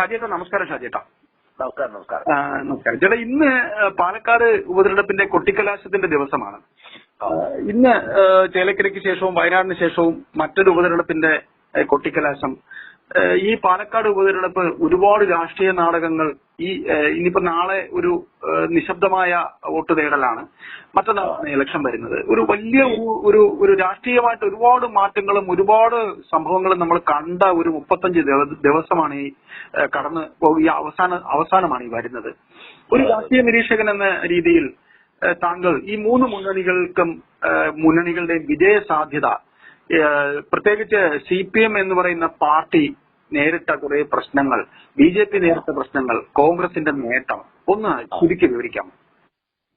ഷാജിയേട്ടാ നമസ്കാരം ഷാജിയേട്ടാ. നമസ്കാരം നമസ്കാരം. നമസ്കാരം. ചേട്ടാ ഇന്ന് പാലക്കാട് ഉപതെരഞ്ഞെടുപ്പിന്റെ കൊട്ടിക്കലാശത്തിന്റെ ദിവസമാണ്. ഇന്ന് ചേലക്കരയ്ക്ക് ശേഷവും വയനാടിന് ശേഷവും മറ്റൊരു ഉപതെരഞ്ഞെടുപ്പിന്റെ കൊട്ടിക്കലാശം ഈ പാലക്കാട് ഉപതെരഞ്ഞെടുപ്പ് ഒരുപാട് രാഷ്ട്രീയ നാടകങ്ങൾ ഈ ഇനിയിപ്പോ നാളെ ഒരു നിശബ്ദമായ വോട്ട് തേടലാണ്. മറ്റന്നാളാണ് ഇലക്ഷൻ വരുന്നത്. ഒരു വലിയ ഒരു- ഒരു രാഷ്ട്രീയമായിട്ട് ഒരുപാട് മാറ്റങ്ങളും ഒരുപാട് സംഭവങ്ങളും നമ്മൾ കണ്ട ഒരു മുപ്പത്തഞ്ച് ദിവ- ദിവസമാണ് ഈ കടന്ന് ഈ അവസാന അവസാനമാണ് ഈ വരുന്നത്. ഒരു രാഷ്ട്രീയ നിരീക്ഷകൻ എന്ന രീതിയിൽ താങ്കൾ ഈ മൂന്ന് മുന്നണികൾക്കും മുന്നണികളുടെയും വിജയ സാധ്യത പ്രത്യേകിച്ച് സി പി എം എന്ന് പറയുന്ന പാർട്ടി നേരിട്ട കുറെ പ്രശ്നങ്ങൾ ബി ജെ പി നേരിട്ട പ്രശ്നങ്ങൾ കോൺഗ്രസിന്റെ നേട്ടം. ഒന്ന് ചുരുക്കി വിവരിക്കാം.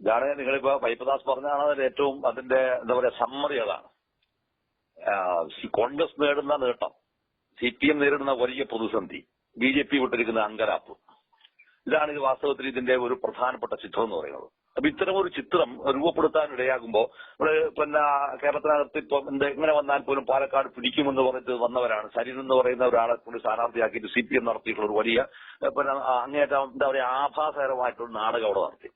ഇതാണ് നിങ്ങളിപ്പോ വൈപ്പദാസ് പറഞ്ഞാണ് ഏറ്റവും അതിന്റെ എന്താ പറയാ സമ്മറി അതാണ്. കോൺഗ്രസ് നേടുന്ന നേട്ടം സി പി എം നേരിടുന്ന വലിയ പ്രതിസന്ധി ബി ജെ പി വിട്ടിരിക്കുന്ന അങ്കരാപ്പ്. ഇതാണ് ഇത് വാസ്തവത്തിൽ ഇതിന്റെ ഒരു പ്രധാനപ്പെട്ട ചിത്രം എന്ന് പറയുന്നത്. അപ്പൊ ഇത്തരം ഒരു ചിത്രം രൂപപ്പെടുത്താൻ ഇടയാകുമ്പോ നമ്മൾ പിന്നെ കേരളത്തിനകത്ത് ഇപ്പൊ എന്ത് എങ്ങനെ വന്നാൽ പോലും പാലക്കാട് പിടിക്കുമെന്ന് പറഞ്ഞിട്ട് വന്നവരാണ്. സരിൻ എന്ന് പറയുന്ന ഒരാളെ കൊണ്ട് സ്ഥാനാർത്ഥിയാക്കിയിട്ട് സി പി എം നടത്തിയിട്ടുള്ള ഒരു വലിയ പിന്നെ അങ്ങേറ്റം എന്താ പറയുക ആഭാസകരമായിട്ടുള്ള നാടകം അവിടെ നടത്തി.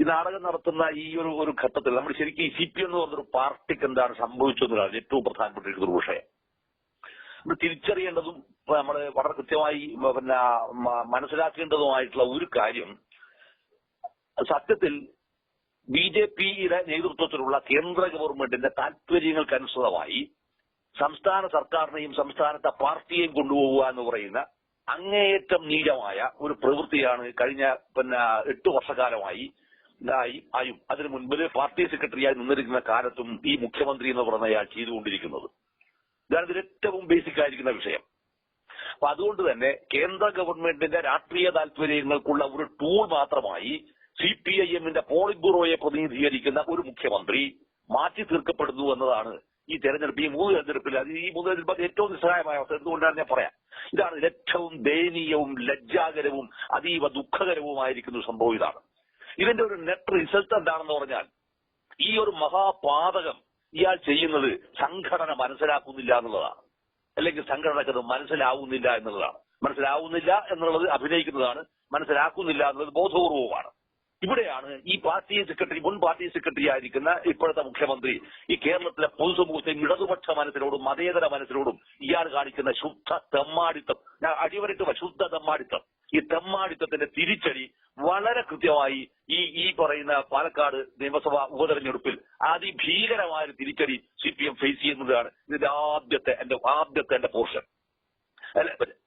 ഈ നാടകം നടത്തുന്ന ഈ ഒരു ഒരു ഘട്ടത്തിൽ നമ്മൾ ശരിക്കും സി പി എം എന്ന് പറഞ്ഞൊരു പാർട്ടിക്ക് എന്താണ് സംഭവിച്ചതെന്നുള്ള ഏറ്റവും പ്രധാനപ്പെട്ട ഒരു വിഷയം നമ്മൾ തിരിച്ചറിയേണ്ടതും നമ്മൾ വളരെ കൃത്യമായി പിന്നെ മനസ്സിലാക്കേണ്ടതുമായിട്ടുള്ള ഒരു കാര്യം സത്യത്തിൽ ബി ജെ പിയുടെ നേതൃത്വത്തിലുള്ള കേന്ദ്ര ഗവൺമെന്റിന്റെ താല്പര്യങ്ങൾക്കനുസൃതമായി സംസ്ഥാന സർക്കാരിനെയും സംസ്ഥാനത്തെ പാർട്ടിയെയും കൊണ്ടുപോകുക എന്ന് പറയുന്ന അങ്ങേയറ്റം നീചമായ ഒരു പ്രവൃത്തിയാണ് കഴിഞ്ഞ പിന്നെ എട്ട് വർഷക്കാലമായി ആയി അതിനു മുൻപിൽ പാർട്ടി സെക്രട്ടറിയായി നിന്നിരിക്കുന്ന കാലത്തും ഈ മുഖ്യമന്ത്രി എന്ന് പറഞ്ഞയാൾ ചെയ്തുകൊണ്ടിരിക്കുന്നത്. ഇതാണ് ഇതിൽ ഏറ്റവും ബേസിക് ആയിരിക്കുന്ന വിഷയം. അപ്പൊ അതുകൊണ്ട് തന്നെ കേന്ദ്ര ഗവൺമെന്റിന്റെ രാഷ്ട്രീയ താല്പര്യങ്ങൾക്കുള്ള ഒരു ടൂൾ മാത്രമായി സി പി ഐ എമ്മിന്റെ പോളിറ്റ് ബ്യൂറോയെ പ്രതിനിധീകരിക്കുന്ന ഒരു മുഖ്യമന്ത്രി മാറ്റി തീർക്കപ്പെടുന്നു എന്നതാണ് ഈ തെരഞ്ഞെടുപ്പ് ഈ മൂന്ന് തെരഞ്ഞെടുപ്പിൽ അത് ഈ മൂന്ന് തെരഞ്ഞെടുപ്പ് ഏറ്റവും നിസ്സഹായമായ അവസ്ഥ എന്തുകൊണ്ടാണ് ഞാൻ പറയാം. ഇതാണ് ഏറ്റവും ദയനീയവും ലജ്ജാകരവും അതീവ ദുഃഖകരവുമായിരിക്കുന്ന സംഭവം ഇതാണ്. ഇതിന്റെ ഒരു നെറ്റ് റിസൾട്ട് എന്താണെന്ന് പറഞ്ഞാൽ ഈ ഒരു മഹാപാതകം ഇയാൾ ചെയ്യുന്നത് സംഘടന മനസ്സിലാക്കുന്നില്ല എന്നുള്ളതാണ്. അല്ലെങ്കിൽ സംഘടനക്ക് അത് മനസ്സിലാവുന്നില്ല എന്നുള്ളതാണ്. മനസ്സിലാവുന്നില്ല എന്നുള്ളത് അഭിനയിക്കുന്നതാണ് മനസ്സിലാക്കുന്നില്ല എന്നുള്ളത് ബോധപൂർവമാണ് ഇവിടെയാണ് ഈ പാർട്ടി സെക്രട്ടറി മുൻ പാർട്ടി സെക്രട്ടറി ആയിരിക്കുന്ന ഇപ്പോഴത്തെ മുഖ്യമന്ത്രി ഈ കേരളത്തിലെ പൊതുസമൂഹത്തെ ഇടതുപക്ഷ മനസ്സിനോടും മതേതര മനസ്സിനോടും ഇയാൾ കാണിക്കുന്ന ശുദ്ധ തെമ്മാടിത്തം. ഞാൻ അടിവരട്ടുക ശുദ്ധ തെമ്മാടിത്തം. ഈ തെമ്മാടിത്തത്തിന്റെ തിരിച്ചടി വളരെ കൃത്യമായി ഈ ഈ പറയുന്ന പാലക്കാട് നിയമസഭാ ഉപതെരഞ്ഞെടുപ്പിൽ അതിഭീകരമായ ഒരു തിരിച്ചടി സി പി എം ഫേസ് ചെയ്യുന്നതാണ് ഇതിന്റെ ആദ്യത്തെ എന്റെ ആദ്യത്തെ എന്റെ പോർഷൻ.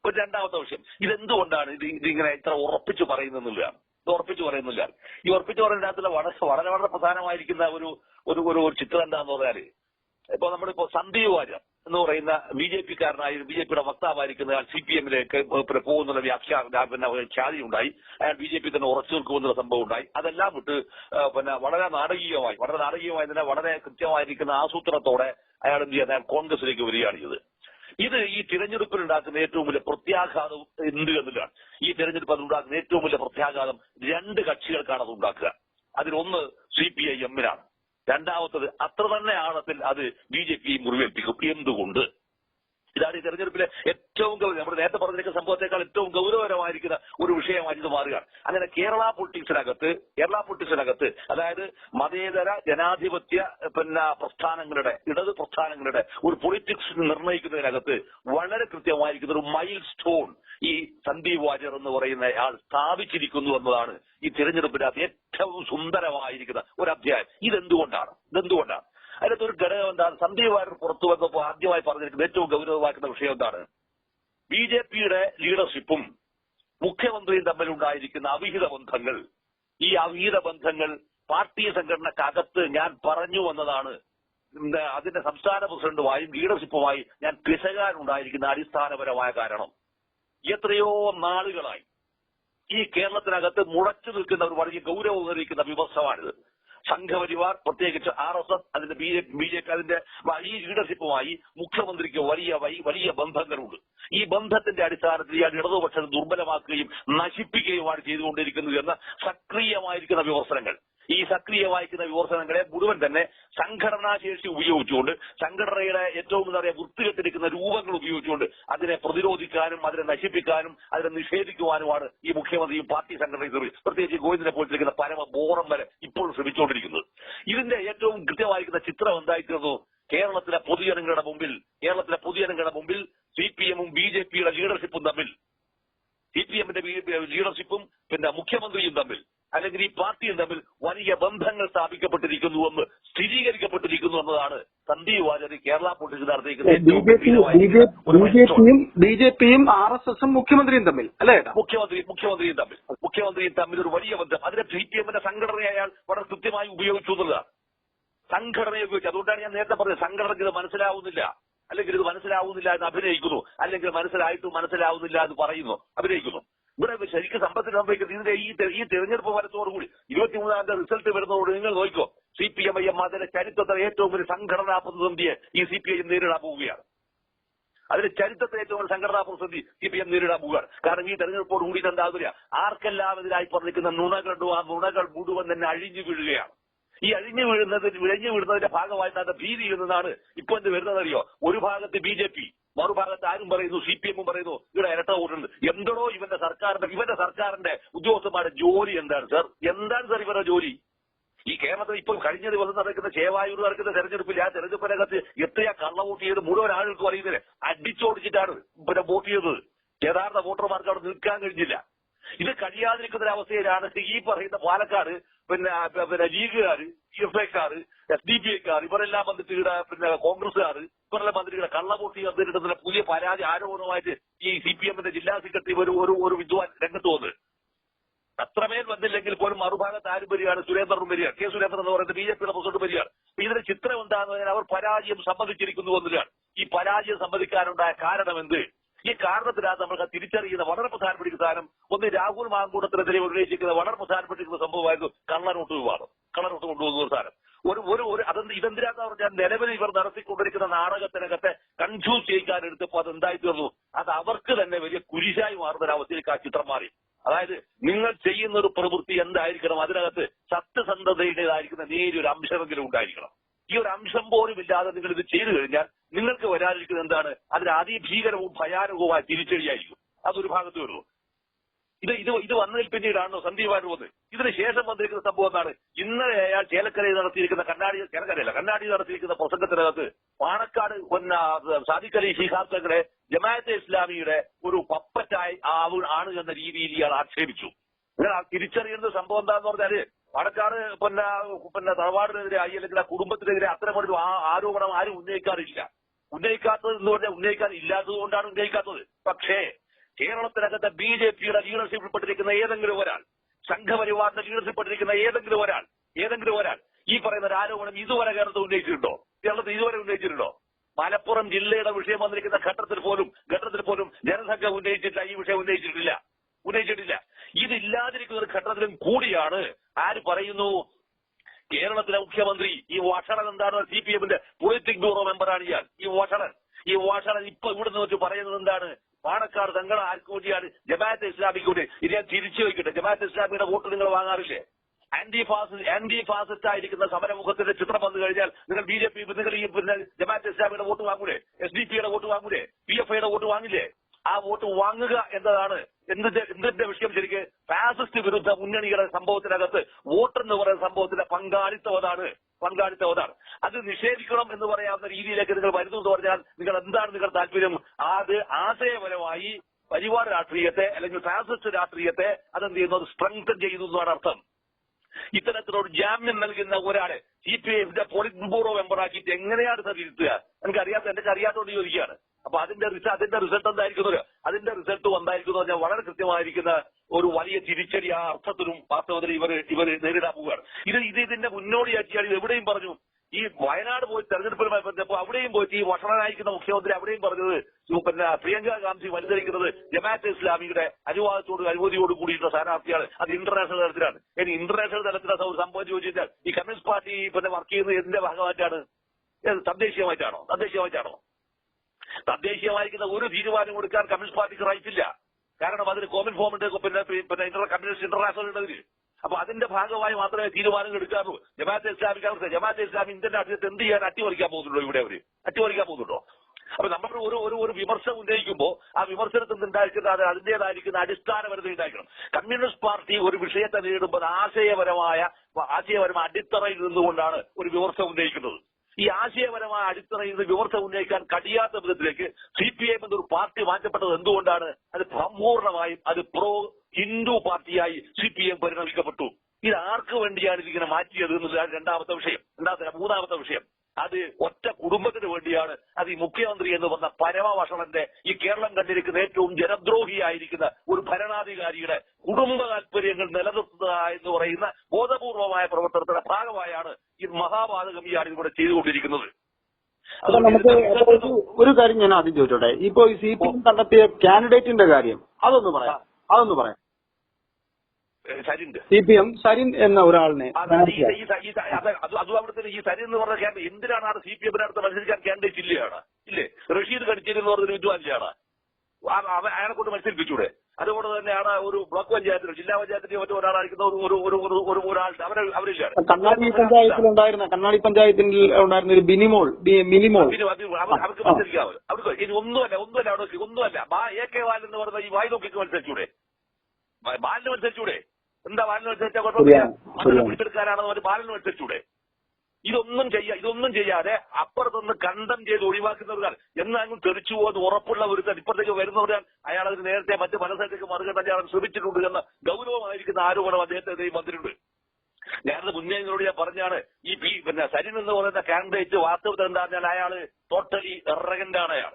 ഒരു രണ്ടാമത്തെ വിഷയം. ഇതെന്തുകൊണ്ടാണ് ഇത് ഇതിങ്ങനെ ഇത്ര ഉറപ്പിച്ചു പറയുന്നതെന്നുള്ളതാണ്. ഇത് ഉറപ്പിച്ചു പറയുന്നില്ല ഈ ഉറപ്പിച്ചു പറയുന്നതിനകത്തുള്ള വളരെ വളരെ വളരെ പ്രധാനമായിരിക്കുന്ന ഒരു ഒരു ഒരു ചിത്രം എന്താന്ന് പറഞ്ഞാൽ ഇപ്പൊ നമ്മളിപ്പോ സന്ദീപ് വാര്യർ എന്ന് പറയുന്ന ബി ജെ പി കാരനായ ബി ജെ പിയുടെ വക്താവായിരിക്കുന്ന സി പി എമ്മിലേക്ക് പോകുന്നുള്ള വ്യാഖ്യാ പിന്നെ ഖ്യാതി ഉണ്ടായി അയാൾ ബി ജെ പി തന്നെ ഉറച്ചു നിൽക്കുമെന്നുള്ള സംഭവം ഉണ്ടായി അതെല്ലാം വിട്ട് പിന്നെ വളരെ നാടകീയമായി വളരെ നാടകീയമായി തന്നെ വളരെ കൃത്യമായിരിക്കുന്ന ആസൂത്രണത്തോടെ അയാൾ എന്ത് ചെയ്യാൻ കോൺഗ്രസിലേക്ക് വരികയാണ് ചെയ്തത്. ഇത് ഈ തിരഞ്ഞെടുപ്പിൽ ഉണ്ടാക്കുന്ന ഏറ്റവും വലിയ പ്രത്യാഘാതം എന്ത് എന്നുള്ളതാണ്. ഈ തിരഞ്ഞെടുപ്പ് അത് ഉണ്ടാക്കുന്ന ഏറ്റവും വലിയ പ്രത്യാഘാതം രണ്ട് കക്ഷികൾക്കാണ് അത് ഉണ്ടാക്കുക. അതിലൊന്ന് സി പി ഐ എമ്മിനാണ് രണ്ടാമത്തത് അത്ര തന്നെ ആഴത്തിൽ അത് ബി ജെ പി മുറിവേൽപ്പിക്കും. എന്തുകൊണ്ട്? ഇതാണ് ഈ തെരഞ്ഞെടുപ്പിലെ ഏറ്റവും നമ്മൾ നേരത്തെ പറഞ്ഞിരിക്കുന്ന സംഭവത്തെക്കാൾ ഏറ്റവും ഗൗരവകരമായിരിക്കുന്ന ഒരു വിഷയമായി ഇത് മാറുകയാണ്. അങ്ങനെ കേരള പൊളിറ്റിക്സിനകത്ത് കേരള പൊളിറ്റിക്സിനകത്ത് അതായത് മതേതര ജനാധിപത്യ പിന്നെ പ്രസ്ഥാനങ്ങളുടെ ഇടത് പ്രസ്ഥാനങ്ങളുടെ ഒരു പൊളിറ്റിക്സ് നിർണയിക്കുന്നതിനകത്ത് വളരെ കൃത്യമായിരിക്കുന്ന ഒരു മൈൽ സ്റ്റോൺ ഈ സന്ദീപ് വാര്യർ എന്ന് പറയുന്ന ആൾ സ്ഥാപിച്ചിരിക്കുന്നു എന്നതാണ് ഈ തിരഞ്ഞെടുപ്പിനകത്ത് ഏറ്റവും സുന്ദരമായിരിക്കുന്ന ഒരു അധ്യായം. ഇതെന്തുകൊണ്ടാണ്? ഇതെന്തുകൊണ്ടാണ്? അതിനകത്ത് ഒരു ഘടകം എന്താണ്? സന്ദീപ് വാര്യർ പുറത്തു വന്നപ്പോൾ ആദ്യമായി പറഞ്ഞിരിക്കുന്ന ഏറ്റവും ഗൗരവമാക്കുന്ന വിഷയം എന്താണ്? ബി ജെ പിയുടെ ലീഡർഷിപ്പും മുഖ്യമന്ത്രിയും തമ്മിലുണ്ടായിരിക്കുന്ന അവിഹിത ബന്ധങ്ങൾ. ഈ അവിഹിത ബന്ധങ്ങൾ പാർട്ടി സംഘടനക്കകത്ത് ഞാൻ പറഞ്ഞു വന്നതാണ്. അതിന്റെ സംസ്ഥാന പ്രസിഡന്റുമായും ലീഡർഷിപ്പുമായി ഞാൻ പിശകാനുണ്ടായിരിക്കുന്ന അടിസ്ഥാനപരമായ കാരണം. എത്രയോ നാളുകളായി ഈ കേരളത്തിനകത്ത് മുടച്ചു നിൽക്കുന്ന ഒരു വലിയ ഗൗരവമേറിയിരിക്കുന്ന വിമർശമാണിത് സംഘപരിവാർ പ്രത്യേകിച്ച് ആർ എസ് എസ് അതിന്റെ B J B J P അതിന്റെ ഈ ലീഡർഷിപ്പുമായി മുഖ്യമന്ത്രിക്ക് വലിയ വലിയ ബന്ധങ്ങളുണ്ട്. ഈ ബന്ധത്തിന്റെ അടിസ്ഥാനത്തിൽ ഇയാൾ ഇടതുപക്ഷത്തെ ദുർബലമാക്കുകയും നശിപ്പിക്കുകയുമാണ് ചെയ്തുകൊണ്ടിരിക്കുന്നത് എന്ന സക്രിയമായിരിക്കുന്ന വിമർശനങ്ങൾ. ഈ സക്രിയ വായിക്കുന്ന വിമർശനങ്ങളെ മുഴുവൻ തന്നെ സംഘടനാ ശേഷി ഉപയോഗിച്ചുകൊണ്ട് സംഘടനയുടെ ഏറ്റവും എന്താ പറയുക വൃത്തികെട്ടിരിക്കുന്ന രൂപങ്ങൾ ഉപയോഗിച്ചുകൊണ്ട് അതിനെ പ്രതിരോധിക്കാനും അതിനെ നശിപ്പിക്കാനും അതിനെ നിഷേധിക്കുവാനുമാണ് ഈ മുഖ്യമന്ത്രിയും പാർട്ടി സംഘടനയും പ്രത്യേകിച്ച് ഗോവിന്ദനെ പോലിരിക്കുന്ന പരമ ബോറം വരെ ഇപ്പോഴും ശ്രമിച്ചുകൊണ്ടിരിക്കുന്നത്. ഇതിന്റെ ഏറ്റവും കൃത്യമായിരിക്കുന്ന ചിത്രം എന്തായിത്തീർന്നു? കേരളത്തിലെ പൊതുജനങ്ങളുടെ മുമ്പിൽ കേരളത്തിലെ പൊതുജനങ്ങളുടെ മുമ്പിൽ സി പി എമ്മും ബി ജെ പിയുടെ ലീഡർഷിപ്പും തമ്മിൽ. സി പി എമ്മിന്റെ ലീഡർഷിപ്പും പിന്നെ മുഖ്യമന്ത്രിയും തമ്മിൽ. അല്ലെങ്കിൽ ഈ പാർട്ടിയും തമ്മിൽ വലിയ ബന്ധങ്ങൾ സ്ഥാപിക്കപ്പെട്ടിരിക്കുന്നുവെന്ന് സ്ഥിരീകരിക്കപ്പെട്ടിരിക്കുന്നു എന്നതാണ് സന്ദീപ് വാര്യർ കേരള പൊളിറ്റിക്സ് ബിജെപിയും ബി ജെ. പിയും ആർ എസ് എസും മുഖ്യമന്ത്രിയും തമ്മിൽ അല്ലേ മുഖ്യമന്ത്രി മുഖ്യമന്ത്രിയും തമ്മിൽ. മുഖ്യമന്ത്രിയും തമ്മിൽ ഒരു വലിയ ബന്ധം. അതിനെ സി പി എമ്മിന്റെ സംഘടനയെ അയാൾ വളരെ കൃത്യമായി ഉപയോഗിച്ചു എന്നുള്ളതാണ്. സംഘടനയെ ഉപയോഗിച്ചു. അതുകൊണ്ടാണ് ഞാൻ നേരത്തെ പറഞ്ഞത് സംഘടനയ്ക്ക് ഇത് മനസ്സിലാവുന്നില്ല. അല്ലെങ്കിൽ ഇത് മനസ്സിലാവുന്നില്ല എന്ന് അഭിനയിക്കുന്നു. അല്ലെങ്കിൽ മനസ്സിലായിട്ടും മനസ്സിലാവുന്നില്ല എന്ന് പറയുന്നു. അഭിനയിക്കുന്നു. ഇവിടെ ശരിക്കും സമ്പത്ത് സംഭവിക്കുന്നത് ഇതിന്റെ ഈ ഈ തെരഞ്ഞെടുപ്പ് വരത്തോടുകൂടി ഇരുപത്തിമൂന്നാം തീയതി റിസൾട്ട് വരുന്നതോട് നിങ്ങൾ നോക്കിക്കോ. C P M I M അതിന്റെ ചരിത്രത്തിലെ ഏറ്റവും വലിയ സംഘടനാ പ്രതിസന്ധിയെ ഈ സി പി ഐ എം നേരിടാൻ പോവുകയാണ്. അതിന്റെ ചരിത്രത്തിൽ ഏറ്റവും വലിയ സംഘടനാ പ്രതിസന്ധി സി പി എം നേരിടാൻ പോവുകയാണ്. കാരണം ഈ തെരഞ്ഞെടുപ്പോട് കൂടി എന്താകില്ല ആർക്കെല്ലാം എതിരായി പറഞ്ഞിരിക്കുന്ന നുണകളുടെ ആ നുണകൾ മുഴുവൻ തന്നെ അഴിഞ്ഞു വീഴുകയാണ്. ഈ അഴിഞ്ഞു വീഴുന്നത് ഇഴഞ്ഞു വീഴുന്നതിന്റെ ഭാഗമായിട്ടാണ് ഭീതി നിന്നാണ് ഇപ്പൊ എന്ത് വരുന്നതറിയോ ഒരു ഭാഗത്ത് ബി ജെ പി മറുഭാഗത്ത് ആരും പറയുന്നു സി പി എമ്മും പറയുന്നു ഇവിടെ ഇരട്ട വോട്ടുണ്ട്. എന്തോ ഇവന്റെ സർക്കാരിന്റെ ഇവന്റെ സർക്കാരിന്റെ ഉദ്യോഗസ്ഥന്മാരുടെ ജോലി എന്താണ് സർ? എന്താണ് സർ ഇവരുടെ ജോലി? ഈ കേരളത്തിൽ ഇപ്പം കഴിഞ്ഞ ദിവസം നടക്കുന്ന ചേവായൂർ നടക്കുന്ന തെരഞ്ഞെടുപ്പിൽ ആ തെരഞ്ഞെടുപ്പ് രംഗത്ത് എത്രയാ കള്ളവോട്ട് ചെയ്ത് മുഴുവൻ ആളുകൾക്കും അറിയുന്നില്ല അടിച്ചോടിച്ചിട്ടാണ് പിന്നെ വോട്ട് ചെയ്തത്. യഥാർത്ഥ വോട്ടർമാർക്ക് അവിടെ നിൽക്കാൻ കഴിഞ്ഞില്ല. ഇത് കഴിയാതിരിക്കുന്ന ഒരു അവസ്ഥയിലാണ് ഈ പറയുന്ന പാലക്കാട് പിന്നെ പിന്നെ ലീഗുകാർ പി എഫ് ഐക്കാർ എസ് ഡി പി ഐക്കാർ ഇവരെല്ലാം ഇവിടെ പിന്നെ കോൺഗ്രസ്സുകാർ ഇവരെല്ലാം വന്നിട്ട് ഇവിടെ കള്ളവോട്ട് ചെയ്തിട്ടുള്ള പുതിയ പരാതി ആരോപണമായിട്ട് ഈ സി പി എമ്മിന്റെ ജില്ലാ സെക്രട്ടറി ഒരു ഒരു വിദ്വാൻ രംഗത്ത് വന്ന്. അത്രമേൽ വന്നില്ലെങ്കിൽ പോലും മറുഭാഗത്ത് ആരും വരികയാണ്. സുരേന്ദ്രനും വരികയാണ്. കെ സുരേന്ദ്രൻ എന്ന് പറയുന്നത് ബി ജെ പിയുടെ പ്രസിഡന്റ് വരികയാണ്. ഇതിന്റെ ചിത്രം എന്താണെന്ന് അവർ പരാജയം സമ്മതിച്ചിരിക്കുന്നു എന്നതിലാണ് ഈ പരാജയം സമ്മതിക്കാനുണ്ടായ കാരണം എന്ത്? ഈ കാരണത്തിലാണ് നമ്മൾ തിരിച്ചറിയുന്ന വളരെ പ്രധാനപ്പെട്ട സാധനം. ഒന്ന് രാഹുൽ മാങ്കൂട്ടത്തിനെതിരെ ഉന്നയിച്ചിരിക്കുന്ന വളരെ പ്രധാനപ്പെട്ടിരിക്കുന്ന സംഭവമായിരുന്നു കള്ളനോട്ട് വിവാദം. കള്ളനോട്ട് കൊണ്ടുപോകുന്ന ഒരു സാധനം. ഒരു ഒരു ഒരു അതെന്ത് ഇതെന്തിനാന്ന് പറഞ്ഞാൽ നിലവിൽ ഇവർ നടത്തിക്കൊണ്ടിരിക്കുന്ന നാടകത്തിനകത്തെ കൺഫ്യൂസ് ചെയ്യിക്കാൻ എടുത്തപ്പോൾ അത് എന്തായി തീർന്നു അത് അവർക്ക് തന്നെ വലിയ കുരിശായി മാറുന്ന അവസ്ഥയിലേക്ക് ആ ചിത്രം മാറി. അതായത് നിങ്ങൾ ചെയ്യുന്ന ഒരു പ്രവൃത്തി എന്തായിരിക്കണം? അതിനകത്ത് സത്യസന്ധതയുടേതായിരിക്കുന്ന നേരിയൊരു അംശമെങ്കിലും ഉണ്ടായിരിക്കണം. ഈ ഒരു അംശം പോലും ഇല്ലാതെ നിങ്ങൾ ഇത് ചെയ്തു കഴിഞ്ഞാൽ നിങ്ങൾക്ക് വരാതിരിക്കുന്നത് എന്താണ്? അതിന് അതിഭീകരവും ഭയാനകവുമായ തിരിച്ചടിയായിരിക്കും. അതൊരു ഭാഗത്ത് വരുന്നു ഇത് ഇത് ഇത് വന്നതിൽ പിന്നീടാണോ സന്ദീപായിട്ട് വന്നത് ഇതിന് ശേഷം വന്നിരിക്കുന്ന സംഭവം എന്താണ്? ഇന്നലെ അയാൾ ചേലക്കരയിൽ നടത്തിയിരിക്കുന്ന കണ്ണാടി ചേലക്കരയല്ല കണ്ണാടി നടത്തിയിരിക്കുന്ന പ്രസംഗത്തിനകത്ത് പാണക്കാട് സാദിഖലി ശിഹാബ് തങ്ങളെ ജമാഅത്തെ ഇസ്ലാമിയുടെ ഒരു പപ്പറ്റായി ആണ് എന്ന രീതിയിൽ ഇയാൾ ആക്ഷേപിച്ചു. തിരിച്ചറിയുന്ന സംഭവം എന്താന്ന് പറഞ്ഞാൽ പാണക്കാട് പിന്നെ പിന്നെ തറവാടിനെതിരെ അല്ലെങ്കിൽ ആ കുടുംബത്തിനെതിരെ അത്തരമൊരു ആരോപണം ആരും ഉന്നയിക്കാറില്ല. ഉന്നയിക്കാത്തത് എന്ന് പറഞ്ഞാൽ ഉന്നയിക്കാൻ ഇല്ലാത്തത് കൊണ്ടാണ് ഉന്നയിക്കാത്തത്. പക്ഷേ കേരളത്തിനകത്തെ ബി ജെ പിയുടെ ലീഡർഷിപ്പിൽ പെട്ടിരിക്കുന്ന ഏതെങ്കിലും ഒരാൾ സംഘപരിവാറിന്റെ ലീഡർഷിപ്പ് പെട്ടിരിക്കുന്ന ഏതെങ്കിലും ഒരാൾ ഏതെങ്കിലും ഒരാൾ ഈ പറയുന്ന ഒരു ആരോപണം ഇതുവരെ കേരളത്തിൽ ഉന്നയിച്ചിട്ടുണ്ടോ? കേരളത്തിൽ ഇതുവരെ ഉന്നയിച്ചിട്ടുണ്ടോ? മലപ്പുറം ജില്ലയുടെ വിഷയം വന്നിരിക്കുന്ന ഘട്ടത്തിൽ പോലും ഘട്ടത്തിൽ പോലും ജനസംഘം ഉന്നയിച്ചിട്ടില്ല ഈ വിഷയം ഉന്നയിച്ചിട്ടില്ല. ഉന്നയിച്ചിട്ടില്ല. ഇതില്ലാതിരിക്കുന്ന ഒരു ഘട്ടത്തിലും കൂടിയാണ് ആര് പറയുന്നു? കേരളത്തിലെ മുഖ്യമന്ത്രി ഈ വഷളൻ എന്താണ് സി പി എമ്മിന്റെ പൊളിറ്റിക് ബ്യൂറോ മെമ്പറാണ് ഇയാൾ. ഈ വഷളൻ ഈ വഷളൻ ഇപ്പൊ ഇവിടെ നിന്ന് വെച്ച് പറയുന്നത് എന്താണ്? പാണക്കാർ തങ്ങൾ ആർക്കു വേണ്ടിയാണ് ജമാഅത്തെ ഇസ്ലാമിക്ക് വേണ്ടി ഇത് ഞാൻ തിരിച്ചു വയ്ക്കട്ടെ ജമാഅത്ത് ഇസ്ലാമിയുടെ വോട്ട് നിങ്ങൾ വാങ്ങാറില്ലേ? ആന്റി ഫാസിസ്റ്റ് ആന്റി ഫാസിസ്റ്റ് ആയിരിക്കുന്ന സമരമുഖത്തിന്റെ ചിത്രം വന്നു കഴിഞ്ഞാൽ നിങ്ങൾ ബി ജെ പി നിങ്ങൾ ഈ ജമാഅത്തെ ഇസ്ലാമിയുടെ വോട്ട് വാങ്ങൂലേ? എസ് ഡി പിയുടെ വോട്ട് വാങ്ങൂലേ? പി എഫ് ഐയുടെ വോട്ട് വാങ്ങില്ലേ? ആ വോട്ട് വാങ്ങുക എന്നതാണ് എന്തിന്റെ എന്തിന്റെ വിഷയം ശരിക്ക്? ഫാസിസ്റ്റ് വിരുദ്ധ മുന്നണിയുടെ സംഭവത്തിനകത്ത് വോട്ട് എന്ന് പറയുന്ന സംഭവത്തിന്റെ പങ്കാളിത്തവതാണ് പങ്കാളിത്തവതാണ് അത് നിഷേധിക്കണം എന്ന് പറയാവുന്ന രീതിയിലേക്ക് നിങ്ങൾ വരുന്നു എന്ന് പറഞ്ഞാൽ നിങ്ങൾ എന്താണ് നിങ്ങൾ താല്പര്യം? അത് ആശയപരമായി പരിവാർ രാഷ്ട്രീയത്തെ അല്ലെങ്കിൽ ഫാസിസ്റ്റ് രാഷ്ട്രീയത്തെ അതെന്ത് ചെയ്യുന്നു? സ്ട്രെങ്തൻ ചെയ്യുന്നു എന്നാണ് അർത്ഥം. ഇത്തരത്തിലൊരു ജാമ്യം നൽകുന്ന ഒരാളെ സി പി എഫിന്റെ പോളിറ്റ് ബ്യൂറോ മെമ്പറാക്കിയിട്ട് എങ്ങനെയാണ് സർ ഇരുത്തുക? എനിക്കറിയാത്ത എന്റെ അറിയാത്തോട് ചോദിക്കുകയാണ്. അപ്പൊ അതിന്റെ റിസൾട്ട് അതിന്റെ റിസൾട്ട് എന്തായിരിക്കുന്നത് അതിന്റെ റിസൾട്ട് വന്നായിരിക്കുന്നു പറഞ്ഞാൽ വളരെ കൃത്യമായിരിക്കുന്ന ഒരു വലിയ തിരിച്ചടി ആ അർത്ഥത്തിലും വാസ്തവത്തിൽ ഇവർ ഇവർ നേരിടാൻ പോവുകയാണ്. ഇത് ഇത് ഇതിന്റെ മുന്നോടിയാക്കിയാണ് ഇത് എവിടെയും പറഞ്ഞു ഈ വയനാട് പോയി തെരഞ്ഞെടുപ്പുമായി ബന്ധപ്പോൾ അവിടെയും പോയിട്ട് ഈ വഷളനായിരിക്കുന്ന മുഖ്യമന്ത്രി അവിടെയും പറഞ്ഞത് പിന്നെ പ്രിയങ്ക ഗാന്ധി മത്സരിക്കുന്നത് ജമാഅത്ത് ഇസ്ലാമിയുടെ അനുവാദത്തോട് അനുമതിയോട് കൂടിയിട്ടുള്ള സ്ഥാനാർത്ഥിയാണ്. അത് ഇന്റർനാഷണൽ തലത്തിലാണ്. ഇനി ഇന്റർനാഷണൽ തലത്തിലെ ഒരു സംഭവം ചോദിച്ചാൽ ഈ കമ്മ്യൂണിസ്റ്റ് പാർട്ടി പിന്നെ വർക്ക് ചെയ്യുന്നത് എന്തിന്റെ ഭാഗമായിട്ടാണ്? തദ്ദേശീയമായിട്ടാണോ? തദ്ദേശീയമായിട്ടാണോ? തദ്ദേശീയമായിരിക്കുന്ന ഒരു തീരുമാനം കൊടുക്കാൻ കമ്മ്യൂണിസ്റ്റ് പാർട്ടിക്ക് റൈറ്റ് ഇല്ല. കാരണം അതിന് കോമൺ ഫോം ഉണ്ട് പിന്നെ പിന്നെ ഇന്റർ കമ്മ്യൂണിസ്റ്റ് ഇന്റർനാഷണൽ ഉണ്ട് അതിന് അപ്പൊ അതിന്റെ ഭാഗമായി മാത്രമേ തീരുമാനങ്ങൾ എടുക്കാറുള്ളൂ. ജമാഅത്തെ ഇസ്ലാമിക്ക് അവർക്ക് ജമാഅത്തെ ഇസ്ലാമി ഇന്ത്യൻ രാഷ്ട്രീയത്തെ എന്ത് ചെയ്യാൻ അട്ടിമറിക്കാൻ പോകുന്നുണ്ടോ ഇവിടെ അവർ? അട്ടിമറിക്കാൻ പോകുന്നുണ്ടോ? അപ്പൊ നമ്മൾ ഒരു ഒരു ഒരു വിമർശനം ഉന്നയിക്കുമ്പോൾ ആ വിമർശനത്തിൽ ഉണ്ടായിരിക്കുന്ന അത് അതിന്റേതായിരിക്കുന്ന അടിസ്ഥാനപരത ഉണ്ടായിരിക്കണം. കമ്മ്യൂണിസ്റ്റ് പാർട്ടി ഒരു വിഷയത്തെ നേരിടുമ്പോൾ ആശയപരമായ ആശയപരമായ അടിത്തറയിൽ നിന്നുകൊണ്ടാണ് ഒരു വിമർശനം ഉന്നയിക്കുന്നത്. ഈ ആശയപരമായ അടിത്തറയിൽ നിന്ന് വിമർശനം ഉന്നയിക്കാൻ കഴിയാത്ത വിധത്തിലേക്ക് സി പി ഐ എന്നൊരു പാർട്ടി മാറ്റപ്പെട്ടത് എന്തുകൊണ്ടാണ്? അത് സമ്പൂർണമായും അത് പ്രോ ഹിന്ദു പാർട്ടിയായി സി പി എം പരിണമിക്കപ്പെട്ടു. ഇത് ആർക്ക് വേണ്ടിയാണ് ഇതിങ്ങനെ മാറ്റിയത് എന്നുള്ളതാണ് രണ്ടാമത്തെ വിഷയം. രണ്ടാമത്തെ മൂന്നാമത്തെ വിഷയം. അത് ഒറ്റ കുടുംബത്തിന് വേണ്ടിയാണ്. അത് ഈ മുഖ്യമന്ത്രി എന്ന് പറഞ്ഞ പരമവഷണന്റെ ഈ കേരളം കണ്ടിരിക്കുന്ന ഏറ്റവും ജനദ്രോഹിയായിരിക്കുന്ന ഒരു ഭരണാധികാരിയുടെ കുടുംബ താല്പര്യങ്ങൾ നിലനിർത്തുക എന്ന് പറയുന്ന ബോധപൂർവമായ പ്രവർത്തനത്തിന്റെ ഭാഗമായാണ് ഈ മഹാപാതകം ഇയാൾ ഇവിടെ ചെയ്തുകൊണ്ടിരിക്കുന്നത്. അപ്പൊ നമുക്ക് ഒരു കാര്യം ഞാൻ ആദ്യം ചോദിച്ചോട്ടെ? ഇപ്പൊ ഈ സി പി എം കണ്ടെത്തിയ കാൻഡിഡേറ്റിന്റെ കാര്യം അതൊന്ന് പറയാം. അതൊന്ന് പറയാം. സരിണ്ട് സി പി എം സരിൻ എന്ന ഒരാളിനെ അത് അവിടുത്തെ ഈ സരി എന്ന് പറഞ്ഞ എന്തിനാണ് ആ സി പി എമ്മിനടുത്ത് മത്സരിക്കാൻ ക്യാൻഡിഡേറ്റ് ഇല്ലയാണ് ഇല്ലേ? റഷീദ് കടിച്ചേരി എന്ന് പറഞ്ഞൊരു വിദ്വാൻസിയാണ് അയാളെ കൊണ്ട് മത്സരിപ്പിച്ചൂടെ? അതുപോലെ തന്നെയാണ് ഒരു ബ്ലോക്ക് പഞ്ചായത്തിലോ ജില്ലാ പഞ്ചായത്തിലോ മറ്റോ ഒരാളായിരിക്കുന്ന ഒരു ഒരു ഒരു ഒരു ഒരു ഒരാൾ അവരെ അവരില്ലാണ് കണ്ണാടി പഞ്ചായത്തിൽ ഉണ്ടായിരുന്ന കണ്ണാടി പഞ്ചായത്തിൽ ഉണ്ടായിരുന്ന ഒരു ബിനിമോൾ മിനിമോൾ. അവർക്ക് മത്സരിക്കാവോ. അവർക്ക് ഇനി ഒന്നുമല്ല ഒന്നുമല്ല അവിടെ ഒന്നുമല്ല. എ കെ വാൽ എന്ന് പറഞ്ഞ ഈ വായി നോക്കിക്ക് മത്സരിച്ചൂടെ? ബാലിന് മത്സരിച്ചൂടെ? എന്താ ബാലിന് മത്സരിച്ചാൽ കുഴപ്പമില്ല ശരിയാണ്. പിടിച്ചെടുക്കാനാണെന്ന് പറഞ്ഞ് ബാലിന് മത്സരിച്ചൂടെ? ഇതൊന്നും ചെയ്യാ ഇതൊന്നും ചെയ്യാതെ അപ്പുറത്തുനിന്ന് കണ്ടം ചെയ്ത് ഒഴിവാക്കുന്ന ഒരു കാര്യം എന്നാലും തെറിച്ചു പോകുന്ന ഉറപ്പുള്ള ഒരു ഇപ്പുറത്തേക്ക് വരുന്നവരാൻ അയാൾ അതിന് നേരത്തെ മറ്റ് പല സ്ഥലത്തേക്ക് മറികടന്ന് അയാൾ ശ്രമിച്ചിട്ടുണ്ട് എന്ന ഗൗരവമായിരിക്കുന്ന ആരോപണം അദ്ദേഹത്തെ മന്ത്രിയുണ്ട് നേരത്തെ മുന്നേ നിങ്ങളോട് ഞാൻ പറഞ്ഞാണ് ഈ പി പിന്നെ സരിൻ എന്ന് പറയുന്ന കാൻഡിഡേറ്റ് വാസ്തവത്തിൽ എന്താ പറഞ്ഞാൽ അയാൾ ടോട്ടലി എറഗന്റ് ആണ് അയാൾ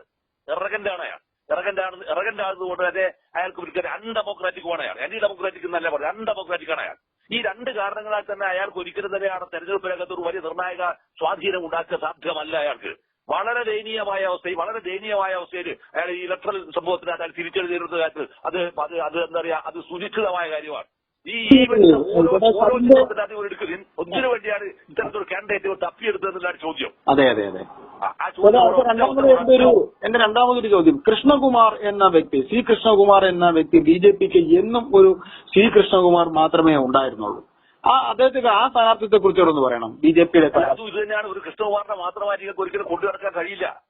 എറഗന്റാണ് ആണ് അയാൾ എറഗന്റ് ആകുന്നതുകൊണ്ട് തന്നെ അയാൾക്ക് ഒരിക്കലും അൺഡെമോക്രാറ്റിക് ആണ് അയാൾ. ആന്റി ഡെമോക്രാറ്റിക് എന്നല്ല പറയുന്നത് അൺഡെമോക്രാറ്റിക് ആണ് അയാൾ. ഈ രണ്ട് കാരണങ്ങളാൽ തന്നെ അയാൾക്ക് ഒരിക്കലും തന്നെയാണ് ആണ് തെരഞ്ഞെടുപ്പ് രംഗത്ത് ഒരു വലിയ നിർണായക സ്വാധീനം ഉണ്ടാക്കാൻ സാധ്യമല്ല അയാൾക്ക്. വളരെ ദയനീയമായ അവസ്ഥയിൽ വളരെ ദയനീയമായ അവസ്ഥയിൽ അയാൾ ഈ ഇലക്ട്രൽ സംഭവത്തിന് അയാൾ തിരിച്ചെഴുതിയിരുന്ന കാര്യത്തിൽ അത് അത് അത് എന്താ പറയാ അത് സുനിശ്ചിതമായ കാര്യമാണ്. ഈ ഓരോ ഒന്നിനു വേണ്ടിയാണ് ഇത്തരത്തിലൊരു കാൻഡിഡേറ്റ് തപ്പിയെടുത്തതെന്നുള്ള ചോദ്യം. അതെ അതെ അതെ. എന്റെ രണ്ടാമതൊരു ചോദ്യം. കൃഷ്ണകുമാർ എന്ന വ്യക്തി സി കൃഷ്ണകുമാർ എന്ന വ്യക്തി ബി ജെ പിക്ക് എന്നും ഒരു സി കൃഷ്ണകുമാർ മാത്രമേ ഉണ്ടായിരുന്നുള്ളൂ. ആ അദ്ദേഹത്തിന്റെ ആ സ്ഥാനാർത്ഥിത്വത്തെ കുറിച്ചോടൊന്ന് പറയണം? ബി ജെ പിയുടെ ഇത് തന്നെയാണ്. ഒരു കൃഷ്ണകുമാറിനെ മാത്രമായി നിങ്ങൾക്ക് ഒരിക്കലും കൊണ്ടുനടക്കാൻ കഴിയില്ല.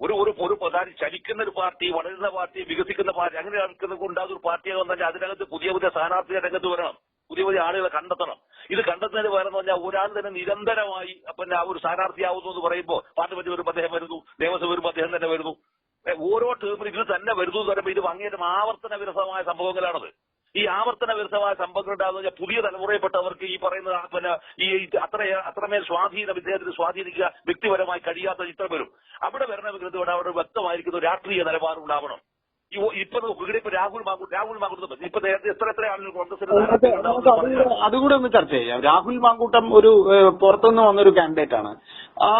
ഒരു ഒരു ഒരു പ്രധാന ചലിക്കുന്ന ഒരു പാർട്ടി വളരുന്ന പാർട്ടി വികസിക്കുന്ന പാർട്ടി അങ്ങനെ ഉണ്ടാകുന്ന ഒരു പാർട്ടിയാകുന്ന അതിനകത്ത് പുതിയ പുതിയ സ്ഥാനാർത്ഥികൾ രംഗത്ത് വരണം. പുതിയ പുതിയ ആളുകളെ കണ്ടെത്തണം. ഇത് കണ്ടെത്തുന്നതിന് പകരം എന്ന് പറഞ്ഞാൽ ഒരാൾ തന്നെ നിരന്തരമായി പിന്നെ ആ ഒരു സ്ഥാനാർത്ഥിയാവുന്നു എന്ന് പറയുമ്പോൾ പാർലമെന്റ് വരുമ്പോൾ അദ്ദേഹം വരുന്നു നിയമസഭ വരുമ്പോൾ അദ്ദേഹം തന്നെ വരുന്നു. ഓരോ ടേമിൽ ഇത് തന്നെ വരുന്നു എന്ന് പറയുമ്പോൾ ഇത് അങ്ങേറ്റം ആവർത്തന വിരസമായ സംഭവങ്ങളാണത്. ഈ ആവർത്തന വിരുദ്ധമായ സംഭവങ്ങൾ ഉണ്ടാകുന്ന പുതിയ തലമുറയിൽപ്പെട്ടവർക്ക് ഈ പറയുന്ന പിന്നെ ഈ അത്ര അത്രമേൽ സ്വാധീന ഇദ്ദേഹത്തിന് സ്വാധീനിക്കുക വ്യക്തിപരമായി കഴിയാത്ത ചിത്രം വരും അവിടെ വരണമെങ്കിൽ എന്തുകൊണ്ട് അവിടെ വ്യക്തമായിരിക്കുന്ന രാഷ്ട്രീയ നിലപാട് ഉണ്ടാവണം ഈ ഒ- ഇപ്പൊ ഇവിടെ ഇപ്പൊ രാഹുൽ രാഹുൽ മാങ്കൂട്ടം ഇപ്പൊ നേരത്തെ എത്ര എത്ര ആളുകൾ ഉണ്ടാവുമെന്ന് അതുകൂടെ ഒന്ന് ചർച്ച ചെയ്യാം. രാഹുൽ മാങ്കൂട്ടം ഒരു പുറത്തുനിന്ന് വന്നൊരു കാൻഡിഡേറ്റ് ആണ്. ആ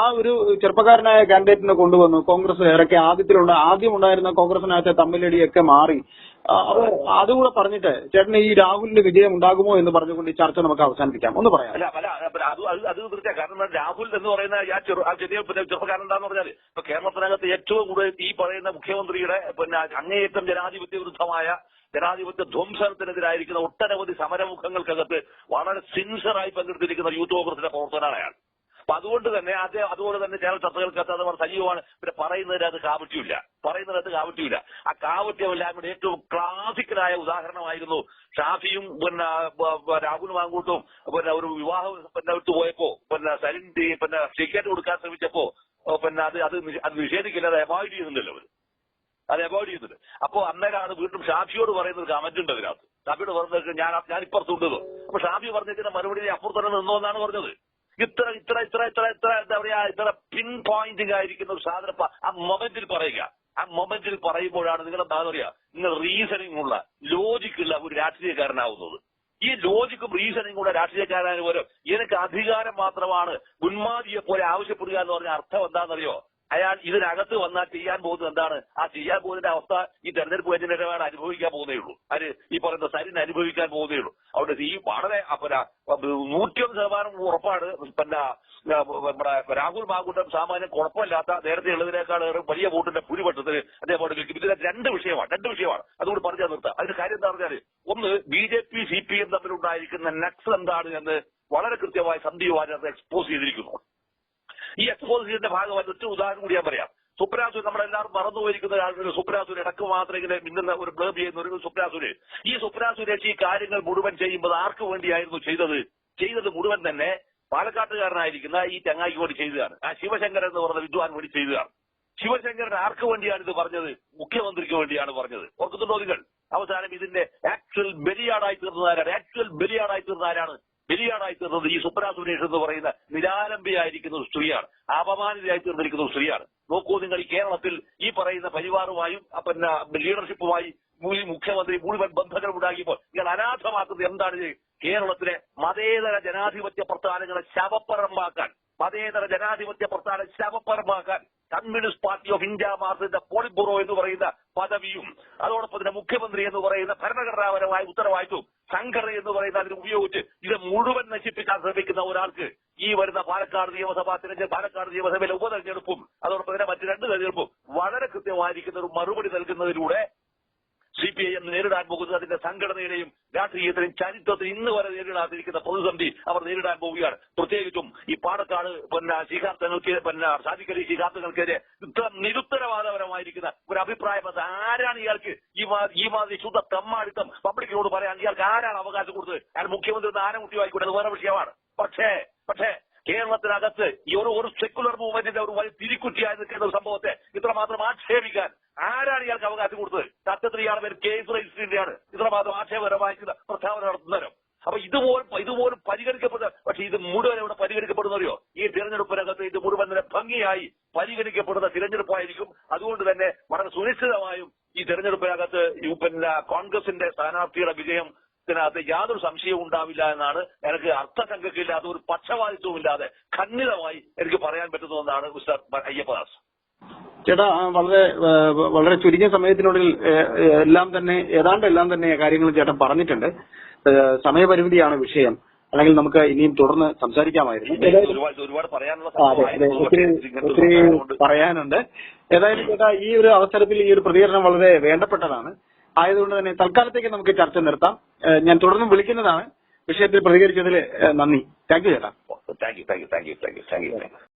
ആ ഒരു ചെറുപ്പക്കാരനായ കാൻഡിഡേറ്റിനെ കൊണ്ടുവന്നു. കോൺഗ്രസ് ഇറക്കി ആദ്യത്തിലുണ്ട് ആദ്യം ഉണ്ടായിരുന്ന കോൺഗ്രസിനകത്തെ തമ്മിലടിയൊക്കെ മാറി. അതുകൂടെ പറഞ്ഞിട്ട് ചേട്ടന് ഈ രാഹുലിന് വിജയം ഉണ്ടാകുമോ എന്ന് പറഞ്ഞുകൊണ്ട് ഈ ചർച്ച നമുക്ക് അവസാനിപ്പിക്കാം. ഒന്ന് പറയാം. അല്ല അല്ല അല്ല, അത് അത് അത് തീർച്ചയായും കാരണം രാഹുൽ എന്ന് പറയുന്ന ആ ചെറു ആ ചെറിയ പിന്നെ ചെറുപ്പക്കാരൻ എന്താന്ന് പറഞ്ഞാൽ ഇപ്പൊ കേരളത്തിനകത്ത് ഏറ്റവും കൂടുതൽ ഈ പറയുന്ന മുഖ്യമന്ത്രിയുടെ പിന്നെ അങ്ങേയറ്റം ജനാധിപത്യ വിരുദ്ധമായ ജനാധിപത്യ ധ്വംസനത്തിനെതിരായിരിക്കുന്ന ഒട്ടനവധി സമരമുഖങ്ങൾക്കകത്ത് വളരെ സിൻസറായി പങ്കെടുത്തിരിക്കുന്ന യൂത്ത് കോൺഗ്രസിന്റെ പ്രവർത്തനാണ് അയാൾ. അപ്പൊ അതുകൊണ്ട് തന്നെ അത് അതുപോലെ തന്നെ ചില ചർച്ചകൾക്കകത്ത് അത് സജീവമാണ്. പിന്നെ പറയുന്നതിന് അത് കാവറ്റിയില്ല അത് കാവറ്റിയില്ല ആ കൂടെ ഏറ്റവും ക്ലാസിക്കലായ ഉദാഹരണമായിരുന്നു ഷാഫിയും പിന്നെ രാഹുൽ മാങ്കൂട്ടും പിന്നെ ഒരു വിവാഹം പിന്നെ വിട്ടു പോയപ്പോ പിന്നെ സരിൻ പിന്നെ ടിക്കറ്റ് കൊടുക്കാൻ ശ്രമിച്ചപ്പോ പിന്നെ അത് അത് അത് നിഷേധിക്കില്ല അത് അവോയ്ഡ് ചെയ്യുന്നുണ്ടല്ലോ അവർ. അത് അവോയ്ഡ് ചെയ്യുന്നുണ്ട്. അപ്പോ അന്നേരമാണ് വീണ്ടും ഷാഫിയോട് പറയുന്ന ഒരു കമന്റ് ഉണ്ട് അതിനകത്ത്. ഷാഫിയോട് പറഞ്ഞത് ഞാൻ ഞാൻ ഇപ്പുറത്തുണ്ടത് അപ്പൊ ഷാഫി പറഞ്ഞിട്ട് മറുപടി അപ്പുറത്തന്നെ അപ്പുറത്ത് നിന്നോ എന്നാണ് പറഞ്ഞത്. ഇത്ര ഇത്ര ഇത്ര ഇത്ര ഇത്ര എന്താ പറയാ ഇത്ര പിൻ പോയിന്റിംഗ് ആയിരിക്കുന്ന ഒരു സാധനം ആ മൊമെന്റിൽ പറയുക. ആ മൊമെന്റിൽ പറയുമ്പോഴാണ് നിങ്ങൾ എന്താ പറയാ നിങ്ങൾ റീസണിംഗ് ഉള്ള ലോജിക് ഉള്ള ഒരു രാഷ്ട്രീയക്കാരനാവുന്നത്. ഈ ലോജിക്കും റീസണിംഗ് കൂടെ രാഷ്ട്രീയക്കാരനായ പോലും എനിക്ക് അധികാരം മാത്രമാണ് ഉന്മാദിയെ പോലെ ആവശ്യപ്പെടുക എന്ന് പറഞ്ഞ അർത്ഥം എന്താണെന്നറിയോ? അയാൾ ഇതിനകത്ത് വന്നാൽ ചെയ്യാൻ പോകുന്നത് എന്താണ്? ആ ചെയ്യാൻ പോകുന്നതിന്റെ അവസ്ഥ ഈ തെരഞ്ഞെടുപ്പ് കഴിഞ്ഞിട്ടാണ് അനുഭവിക്കാൻ പോകുന്നേ ഉള്ളൂ. അത് ഈ പറയുന്ന സരിന് അനുഭവിക്കാൻ പോകുന്നേ ഉള്ളൂ. അവിടെ ഈ വളരെ നൂറ്റിയൊന്ന് ശതമാനം ഉറപ്പാണ് പിന്നെ നമ്മുടെ രാഹുൽ മാങ്കൂട്ടം സാമാന്യം കുഴപ്പമില്ലാത്ത നേരത്തെ ഉള്ളതിനേക്കാൾ വലിയ വോട്ടിന്റെ ഭൂരിപക്ഷത്തിന് അതേപോലെ കിട്ടും ഇതിലെ രണ്ട് വിഷയമാണ് രണ്ട് വിഷയമാണ്. അതുകൊണ്ട് പറഞ്ഞു നിർത്താം. അതിന്റെ കാര്യം എന്താ പറഞ്ഞാൽ ഒന്ന് B J P C P M തമ്മിലുണ്ടായിരിക്കുന്ന നക്സ് എന്താണ് എന്ന് വളരെ കൃത്യമായി സന്ദീപ് വാര്യർ എക്സ്പോസ് ചെയ്തിരിക്കുന്നു. ഈ എക്സ്പോസ് ചെയ്തതിന്റെ ഭാഗമായി ഒറ്റ ഉദാഹരണം കൂടി ഞാൻ പറയാം. സുപ്രാസുര് നമ്മളെല്ലാവരും മറന്നുപോയിരിക്കുന്ന സുപ്രാസുര് ഇടയ്ക്ക് മാത്രം ഇങ്ങനെ മിന്നുന്ന ഒരു ബ്ലേബ് ചെയ്യുന്ന ഒരു സുപ്രാസുര് ഈ സുപ്രാസുരേഷ് ഈ കാര്യങ്ങൾ മുഴുവൻ ചെയ്യുമ്പോൾ ആർക്ക് വേണ്ടിയായിരുന്നു ചെയ്തത്? ചെയ്തത് മുഴുവൻ തന്നെ പാലക്കാട്ടുകാരനായിരിക്കുന്ന ഈ ചങ്ങായിക്ക് വേണ്ടി ചെയ്തതാണ്. ആ ശിവശങ്കരൻ എന്ന് പറഞ്ഞ വിദ്വാൻ വേണ്ടി ചെയ്തതാണ്. ശിവശങ്കരൻ ആർക്ക് വേണ്ടിയാണ് ഇത് പറഞ്ഞത്? മുഖ്യമന്ത്രിക്ക് വേണ്ടിയാണ് പറഞ്ഞത്. ഓർക്കുന്നുണ്ടോ നിങ്ങൾ? അവസാനം ഇതിന്റെ ആക്ച്വൽ ബലിയാടായി തീർന്നതാരാണ്? ആക്ച്വൽ ബലിയാടായി തീർന്നതാരാണ്? ബലിയാടായി തീർന്നത് ഈ സുപ്രാ സുരേഷ് എന്ന് പറയുന്ന നിരാലംബിയായിരിക്കുന്ന ഒരു സ്ത്രീയാണ്. അപമാനിതയായി തീർന്നിരിക്കുന്ന ഒരു സ്ത്രീയാണ്. നോക്കൂ നിങ്ങൾ ഈ കേരളത്തിൽ ഈ പറയുന്ന പരിവാറുമായും പിന്നെ ലീഡർഷിപ്പുമായി മുഖ്യമന്ത്രി മുഴുവൻ ബന്ധങ്ങൾ ഉണ്ടാക്കിയപ്പോൾ നിങ്ങൾ അനാഥമാക്കുന്നത് എന്താണ് കേരളത്തിലെ മതേതര ജനാധിപത്യ പ്രസ്ഥാനങ്ങളെ ശവപ്പറമ്പാക്കാൻ മതേതര ജനാധിപത്യ പ്രസ്ഥാനം ശവപ്പറമ്പാക്കാൻ കമ്മ്യൂണിസ്റ്റ് പാർട്ടി ഓഫ് ഇന്ത്യ മാർസിന്റെ പോളിറ്റ് ബ്യൂറോ എന്ന് പറയുന്ന പദവിയും അതോടൊപ്പം തന്നെ മുഖ്യമന്ത്രി എന്ന് പറയുന്ന ഭരണഘടനാപരമായ ഉത്തരവാദിത്വം സംഘടന എന്ന് പറയുന്ന അതിന് ഉപയോഗിച്ച് ഇത് മുഴുവൻ നശിപ്പിക്കാൻ ശ്രമിക്കുന്ന ഒരാൾക്ക് ഈ വരുന്ന പാലക്കാട് നിയമസഭാ തിരഞ്ഞെടുപ്പ് പാലക്കാട് നിയമസഭയിലെ ഉപതെരഞ്ഞെടുപ്പും അതോടൊപ്പം തന്നെ മറ്റ് രണ്ട് തെരഞ്ഞെടുപ്പും വളരെ കൃത്യമായിരിക്കുന്ന ഒരു മറുപടി നൽകുന്നതിലൂടെ സി പി ഐ എം നേരിടാൻ പോകുന്നത് അതിന്റെ സംഘടനയുടെയും രാഷ്ട്രീയത്തിനും ചരിത്രത്തിനും ഇന്ന് വരെ നേരിടാതിരിക്കുന്ന പ്രതിസന്ധി അവർ നേരിടാൻ പോവുകയാണ്. പ്രത്യേകിച്ചും ഈ പാലക്കാട് പിന്നെ ശിഖാർത്ഥങ്ങൾക്ക് പിന്നെ സാധിക്കലി ശിഖാർത്ഥങ്ങൾക്കെതിരെ ഇത്ര നിരുത്തരവാദപരമായിരിക്കുന്ന ഒരു അഭിപ്രായം ആരാണ് ഇയാൾക്ക് ഈ ഈ മാതിരി ശുദ്ധ തെമ്മാടിത്തം പബ്ലിക്കിനോട് പറയാൻ ഇയാൾക്ക് ആരാണ് അവകാശം കൊടുത്തത്? അയാൾ മുഖ്യമന്ത്രി ആനമുട്ടി ആയിക്കോട്ടെ അത് വേറെ വിഷയമാണ്. പക്ഷേ പക്ഷേ കേരളത്തിനകത്ത് ഈ ഒരു ഒരു സെക്കുലർ മൂവ്മെന്റിന്റെ ഒരു തിരിക്കുറ്റിയായി നിൽക്കുന്ന ഒരു സംഭവത്തെ ഇത്രമാത്രം ആക്ഷേപിക്കാൻ ആരാണ് ഇയാൾക്ക് അവകാശം കൊടുത്തത്? ഇയാൾ പേര് കെ രജിസ്റ്ററിന്റെയാണ്. ഇത്രമാത്രം ആക്ഷേപകരമായി ചില പ്രസ്താവന നടത്തുന്നവരും. അപ്പൊ ഇതുപോലും ഇതുപോലും പരിഗണിക്കപ്പെടുന്ന പക്ഷെ ഇത് മുഴുവൻ ഇവിടെ പരിഗണിക്കപ്പെടുന്നറിയോ ഈ തിരഞ്ഞെടുപ്പിനകത്ത് ഇത് മുഴുവൻ തന്നെ ഭംഗിയായി പരിഗണിക്കപ്പെടുന്ന തിരഞ്ഞെടുപ്പായിരിക്കും. അതുകൊണ്ട് തന്നെ വളരെ സുനിശ്ചിതമായും ഈ തിരഞ്ഞെടുപ്പിനകത്ത് പിന്നെ കോൺഗ്രസിന്റെ സ്ഥാനാർത്ഥിയുടെ വിജയം ഇതിനകത്ത് യാതൊരു സംശയവും ഉണ്ടാവില്ല എന്നാണ് എനിക്ക് അർത്ഥശങ്കക്കില്ലാതെ ഒരു പക്ഷപാതിത്വവും ഇല്ലാതെ ഖണ്ഡിതമായി എനിക്ക് പറയാൻ പറ്റുന്ന ഒന്നാണ് മിസ്റ്റർ അയ്യപ്പദാസ്. ചേട്ടാ വളരെ വളരെ ചുരുങ്ങിയ സമയത്തിനുള്ളിൽ എല്ലാം തന്നെ ഏതാണ്ട് എല്ലാം തന്നെ കാര്യങ്ങൾ ചേട്ടൻ പറഞ്ഞിട്ടുണ്ട്. സമയപരിമിതിയാണ് വിഷയം. അല്ലെങ്കിൽ നമുക്ക് ഇനിയും തുടർന്ന് സംസാരിക്കാമായിരുന്നു. ഒത്തിരി പറയാനുണ്ട്. ഏതായാലും ചേട്ടാ ഈ ഒരു അവസരത്തിൽ ഈ ഒരു പ്രതികരണം വളരെ വേണ്ടപ്പെട്ടതാണ്. ആയതുകൊണ്ട് തന്നെ തൽക്കാലത്തേക്ക് നമുക്ക് ചർച്ച നിർത്താം. ഞാൻ തുടർന്നും വിളിക്കുന്നതാണ്. വിഷയത്തിൽ പ്രതികരിച്ചതിൽ നന്ദി. താങ്ക് യു ചേട്ടാ. Thank you thank you thank you thank you thank you.